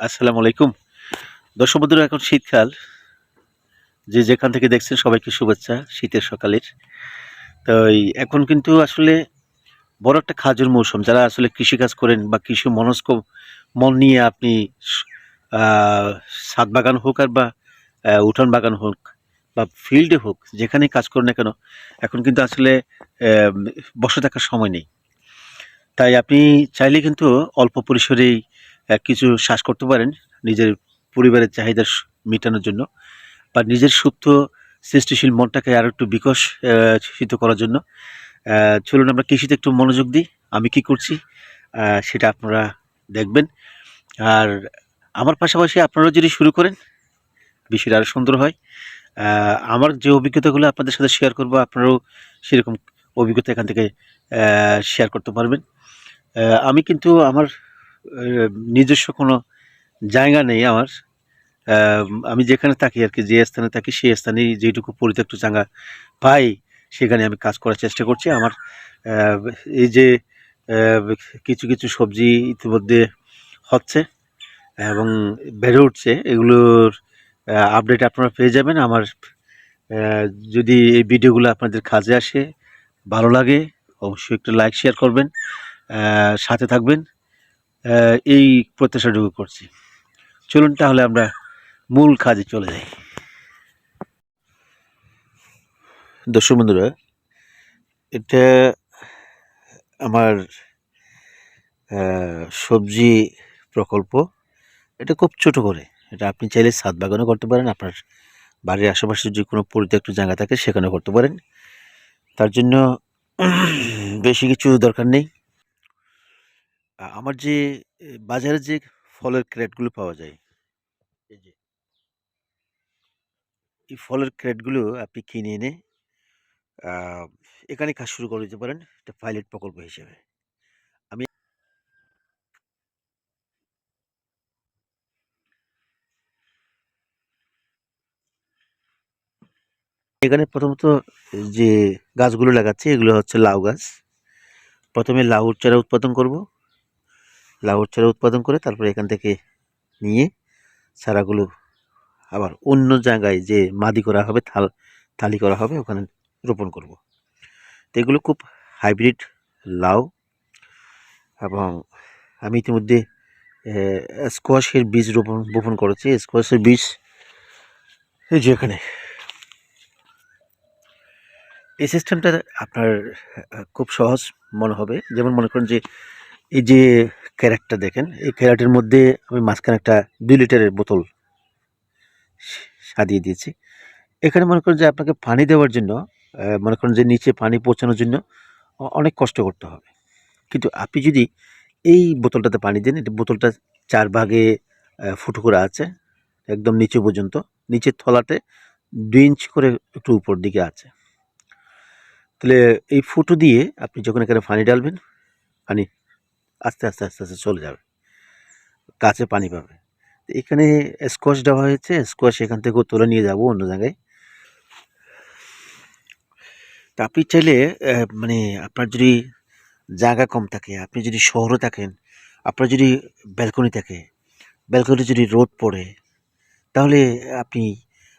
আসসালামু আলাইকুম। দর্শক বন্ধুরা, এখন শীতকাল। যে যেখান থেকে দেখছেন সবাইকে শুভেচ্ছা, শীতের সকালের। তো এখন কিন্তু আসলে বড় একটা খাজুর মৌসুম। যারা আসলে কৃষিকাজ করেন বা কৃষি মনস্ক মন নিয়ে আপনি ছাদ বাগান হোক আর বা উঠান বাগান হোক বা ফিল্ডে হোক, যেখানে কাজ করেন না কেন, এখন কিন্তু আসলে বসে থাকার সময় নেই। তাই আপনি চাইলে কিন্তু অল্প পরিসরেই কিছু শ্বাস করতে পারেন নিজের পরিবারের চাহিদা মেটানোর জন্য বা নিজের সুপ্ত সৃষ্টিশীল মনটাকে আরও একটু বিকশিত করার জন্য। চলুন আমরা কৃষিতে একটু মনোযোগ দিই। আমি কি করছি? সেটা আপনারা দেখবেন। আর আমার পাশাপাশি আপনারাও যদি শুরু করেন, বিষয়টা আরও সুন্দর হয়। আমার যে অভিজ্ঞতাগুলো আপনাদের সাথে শেয়ার করব, আপনারাও সেরকম অভিজ্ঞতা এখান থেকে শেয়ার করতে পারবেন। আমি কিন্তু আমার নিজস্ব কোনো জায়গা নেই আমার। আমি যেখানে থাকি আর কি, যে স্থানে থাকি, সেই স্থানে যেটুকু পরিত্যক্ত জায়গা পাই, সেখানে আমি কাজ করার চেষ্টা করছি। আমার এই যে কিছু কিছু সবজি ইতিমধ্যে হচ্ছে এবং বেড়ে উঠছে, এগুলোর আপডেট আপনারা পেয়ে যাবেন। আমার যদি এই ভিডিওগুলো আপনাদের কাজে আসে, ভালো লাগে, অবশ্যই একটু লাইক শেয়ার করবেন। সাথে থাকবেন। এই প্রত্যাশাটুকু করছি। চলুন তাহলে আমরা মূল কাজে চলে যাই। দর্শক বন্ধুরা, এটা আমার সবজি প্রকল্প। এটা খুব ছোট করে। এটা আপনি চাইলে ছাদ বাগানও করতে পারেন, আপনার বাড়ির আশেপাশে যে কোনো পরিত্যক্ত জায়গা থাকে সেখানেও করতে পারেন। তার জন্য বেশি কিছু দরকার নেই। আমার যে বাজারে যে ফলের ক্রেটগুলো পাওয়া যায়, এই ফলের ক্রেটগুলো আপনি কিনে এনে এখানে কাজ শুরু করে দিতে পারেন। এটা পাইলট প্রকল্প হিসেবে। আমি এখানে প্রথমত যে গাছগুলো লাগাচ্ছি, এগুলো হচ্ছে লাউ গাছ। প্রথমে লাউর চারা উৎপাদন করব। লাউর চারা উৎপাদন করে তারপরে এখান থেকে নিয়ে চারাগুলো আবার অন্য জায়গায় যে মাদি করা হবে, থাল, থালি করা হবে, ওখানে রোপণ করব। তো এগুলো খুব হাইব্রিড লাউ এবং আমি ইতিমধ্যে স্কোয়াশের বীজ রোপণ, বপন করেছি। স্কোয়াশের বীজ এই যে এখানে। এই সিস্টেমটা আপনার খুব সহজ মনে হবে। যেমন মনে করেন যে এই যে ক্যারেটটা দেখেন, এই ক্যারেটের মধ্যে আমি মাঝখানে একটা দুই লিটারের বোতল সা- সাজিয়ে দিয়েছি। এখানে মনে করেন যে আপনাকে পানি দেওয়ার জন্য মনে করেন যে নিচে পানি পৌঁছানোর জন্য অনেক কষ্ট করতে হবে। কিন্তু আপনি যদি এই বোতলটাতে পানি দেন, এটা বোতলটা চার ভাগে ফুটো করা আছে, একদম নিচে পর্যন্ত, নিচের থলাতে দুই ইঞ্চ করে একটু উপর দিকে আছে। তাহলে এই ফুটো দিয়ে আপনি যখন এখানে পানি ডালবেন পানি আস্তে আস্তে আস্তে আস্তে চলে যাবে। গাছে পানি পাবে। এখানে স্কোয়াশ দেওয়া হয়েছে। স্কোয়াশ এখান থেকেও তুলে নিয়ে যাব অন্য জায়গায়। তা আপনি চাইলে মানে আপনার যদি জায়গা কম থাকে, আপনি যদি শহরে থাকেন, আপনার যদি ব্যালকনি থাকে ব্যালকনি যদি রোদ পড়ে, তাহলে আপনি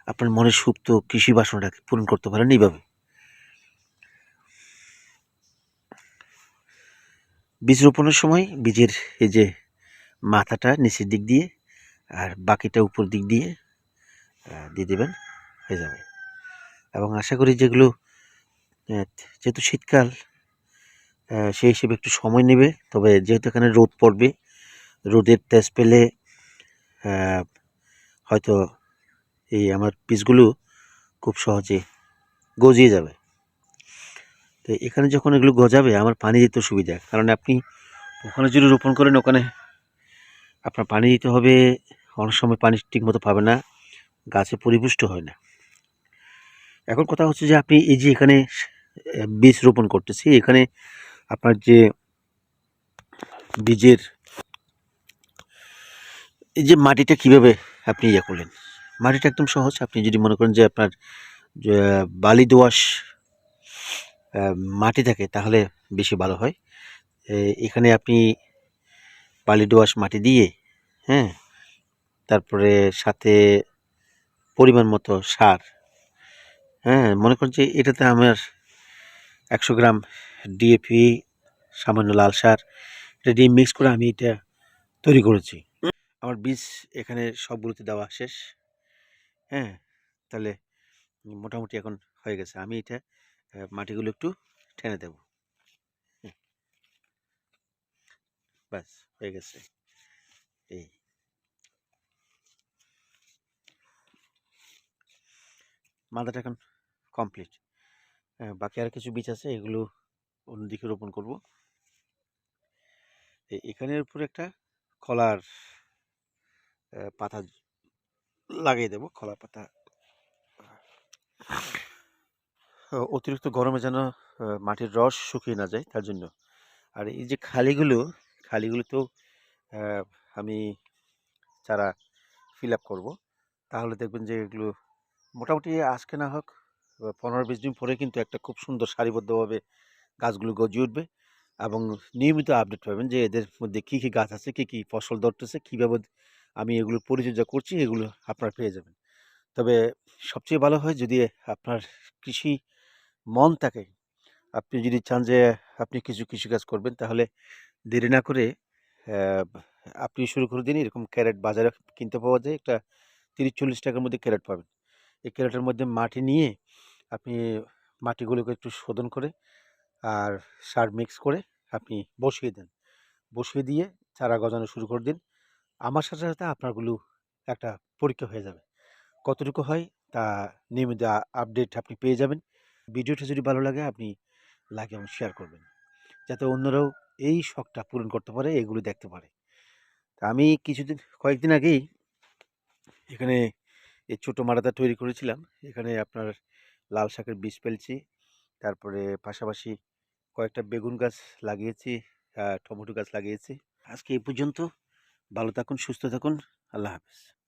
আপনার মনের সুপ্ত কৃষি বাসনাটাকে পূরণ করতে পারেন এইভাবে। বীজ রোপণের সময় বীজের এই যে মাথাটা নিচের দিক দিয়ে আর বাকিটা উপর দিক দিয়ে দিয়ে দেবেন, হয়ে যাবে। এবং আশা করি যেগুলো যেহেতু শীতকাল সেই হিসেবে একটু সময় নেবে, তবে যেহেতু এখানে রোদ পড়বে, রোদের তেজ পেলে হয়তো এই আমার পিসগুলো খুব সহজে গজিয়ে যাবে। তো এখানে যখন এগুলো গজাবে আমার পানি দিতে সুবিধা। কারণ আপনি ওখানে যদি রোপণ করেন ওখানে আপনার পানি দিতে হবে অনেক সময় পানি ঠিকমতো পাবে না গাছে পরিপুষ্ট হয় না। এখন কথা হচ্ছে যে আপনি এই যে এখানে বীজ রোপণ করতেছি এখানে আপনার যে বীজের এই যে মাটিটা কীভাবে আপনি ইয়ে করলেন? মাটিটা একদম সহজ। আপনি যদি মনে করেন যে আপনার বালি আহ, মাটি থাকে, তাহলে বেশি ভালো হয়। এখানে আপনি বালি দোআঁশ মাটি দিয়ে হ্যাঁ তারপরে সাথে পরিমাণ মতো সার হ্যাঁ মনে করুন যে এটাতে আমার একশো গ্রাম ডিএপি সামান্য লাল সার, এটা দিয়ে মিক্স করে আমি এটা তৈরি করেছি। আমার বীজ এখানে সবগুলোতে দেওয়া শেষ হ্যাঁ তাহলে মোটামুটি এখন হয়ে গেছে। আমি এটা মাটিগুলো একটু টেনে দেব। ব্যাস হয়ে গেছে। এই। মাদাটা এখন কমপ্লিট। বাকি আর কিছু বীজ আছে এগুলো অন্যদিকে রোপণ করব। এখানের উপরে একটা আহ, পাতা লাগিয়ে দেব কলার পাতা। অতিরিক্ত গরমে যেন মাটির রস শুকিয়ে না যায়, তার জন্য। আর এই যে খালিগুলো খালিগুলোতেও আমি চারা ফিল আপ করব। তাহলে দেখবেন যে এগুলো মোটামুটি আজকে না হোক পনেরো বিশ দিন পরে কিন্তু একটা খুব সুন্দর সারিবদ্ধভাবে গাছগুলো গজিয়ে উঠবে এবং নিয়মিত আপডেট পাবেন যে এদের মধ্যে কী কী গাছ আছে, কী কী ফসল ধরতেছে, কীভাবে আমি এগুলো পরিচর্যা করছি, এগুলো আপনারা পেয়ে যাবেন। তবে সবচেয়ে ভালো হয় যদি আপনার কৃষি মন থাকে। আপনি যদি চান যে আপনি কিছু কৃষিকাজ করবেন, তাহলে দেরি না করে আপনি শুরু করে দিন। এরকম ক্যারেট বাজারে কিনতে পাওয়া যায়। একটা তিরিশ, চল্লিশ টাকার মধ্যে ক্যারেট পাবেন। এই ক্যারেটের মধ্যে মাটি নিয়ে আপনি মাটিগুলোকে একটু শোধন করে আর সার মিক্স করে আপনি বসিয়ে দেন। বসিয়ে দিয়ে চারা গজানো শুরু করে দিন। আমার সাথে সাথে আপনারগুলো একটা পরীক্ষা হয়ে যাবে। কতটুকু হয় তা নিয়মিত আপডেট আপনি পেয়ে যাবেন। ভিডিওটা যদি ভালো লাগে, আপনি লাইক এবং শেয়ার করবেন। যাতে অন্যরাও এই শখটা পূরণ করতে পারে, এগুলো দেখতে পারে। তা আমি কিছুদিন, কয়েকদিন আগেই এখানে এই ছোটো মারাদা তৈরি করেছিলাম। এখানে আপনার লাল শাকের বীজ ফেলছি, তারপরে পাশাপাশি কয়েকটা বেগুন গাছ লাগিয়েছি টমেটো গাছ লাগিয়েছি। আজকে এই পর্যন্ত। ভালো থাকুন, সুস্থ থাকুন। আল্লাহ হাফেজ।